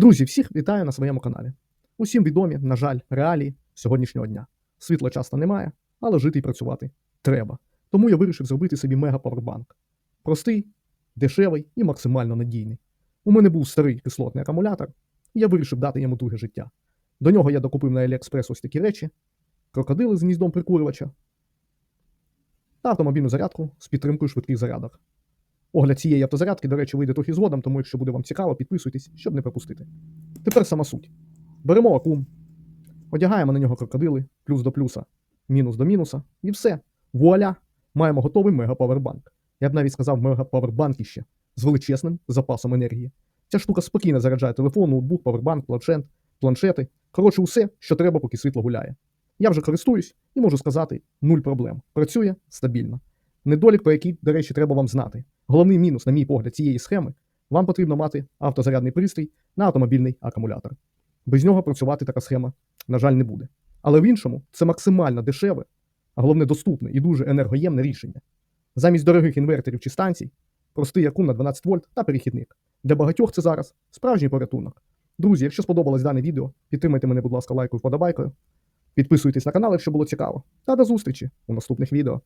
Друзі, всіх вітаю на своєму каналі. Усім відомі, на жаль, реалії сьогоднішнього дня. Світла часто немає, але жити і працювати треба. Тому я вирішив зробити собі мега-павербанк. Простий, дешевий і максимально надійний. У мене був старий кислотний акумулятор, і я вирішив дати йому друге життя. До нього я докупив на AliExpress ось такі речі: крокодили з гніздом прикурювача та автомобільну зарядку з підтримкою швидких зарядок. Огляд цієї автозарядки, до речі, вийде трохи згодом, тому якщо буде вам цікаво, підписуйтесь, щоб не пропустити. Тепер сама суть. Беремо акум, одягаємо на нього крокодили, плюс до плюса, мінус до мінуса, і все. Вуаля! Маємо готовий мега-павербанк. Я б навіть сказав мега-павербанкіще з величезним запасом енергії. Ця штука спокійно заряджає телефон, ноутбук, павербанк, планшет, планшети. Коротше, усе, що треба, поки світло гуляє. Я вже користуюсь і можу сказати, нуль проблем. Працює стабільно. Недолік, про який, до речі, треба вам знати. Головний мінус, на мій погляд, цієї схеми вам потрібно мати автозарядний пристрій на автомобільний акумулятор. Без нього працювати така схема, на жаль, не буде. Але в іншому це максимально дешеве, а головне доступне і дуже енергоємне рішення. Замість дорогих інверторів чи станцій, простий акум на 12 вольт та перехідник. Для багатьох це зараз справжній порятунок. Друзі, якщо сподобалось дане відео, підтримайте мене, будь ласка, лайкою, вподобайкою. Підписуйтесь на канал, якщо було цікаво. Та до зустрічі у наступних відео.